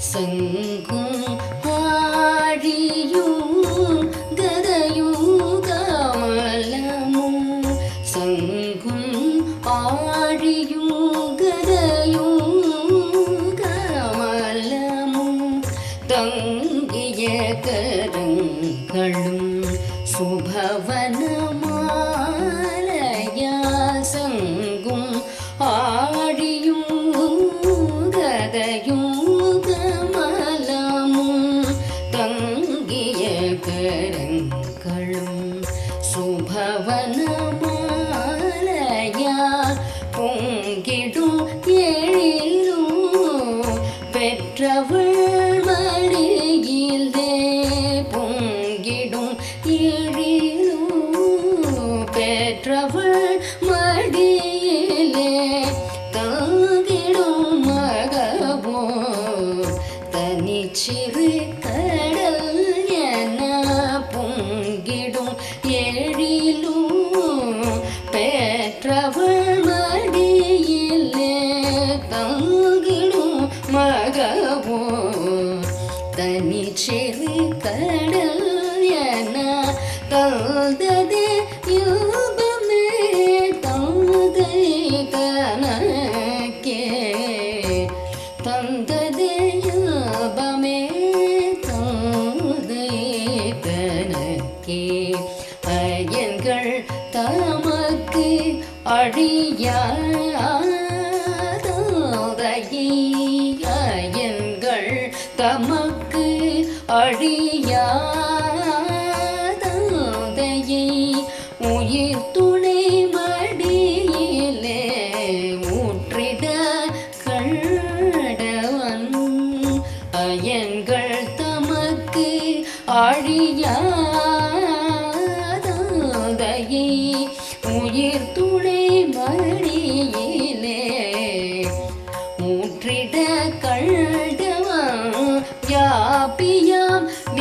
സംഘും ആഴിയും ഗതയും കമലമും സംഘും ആഴിയും ഗതയും കമലമും തങ്ങിയ കരങ്ങളും സുഭവനമ பெற்றவள் மடியிலே பொங்கிடும் எழிலும் பெற்றவள் மடியிலே தாங்கிடும் மகவோ தனிச்சிறு கடல் என பொங்கிடும் எழிலும் பெற்றவள் மடியிலே தாங்கிடும் மகவோ தனிச்சிறு கடல் என தந்தது யூபமே தந்தை கணக்கே. தந்தது யூபமே தந்தை தனக்கே அயன்கள் தமக்கு அழியாதோதையை அழியாதோதையை உயிர் துணை மடியிலே ஊற்றிட கண்டவன் அயன்கள் தமக்கு அழியாதோதையை உயிர் துணை மடியிலே ஊற்றிட கண்டவன் வியாபியாம்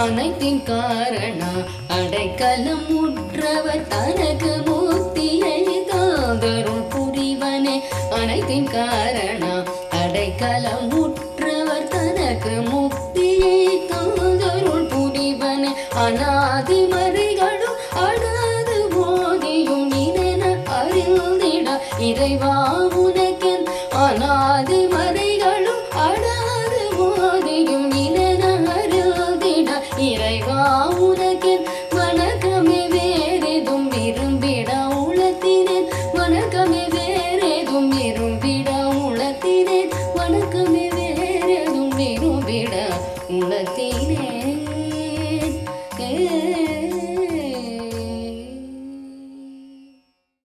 அனைத்தின் காரணா அடைக்கலம் உற்றவர் தனக்கு முக்தியை காதருள் புரிவனே. அனைத்தின் காரணா அடைக்கலம் உற்றவர் தனக்கு முக்தியை காதருள் புரிவனே. அநாதி மறைகளும் அடாது போதியும் இனென அறிந்திட இறைவா உனக்கென் 내가 오르길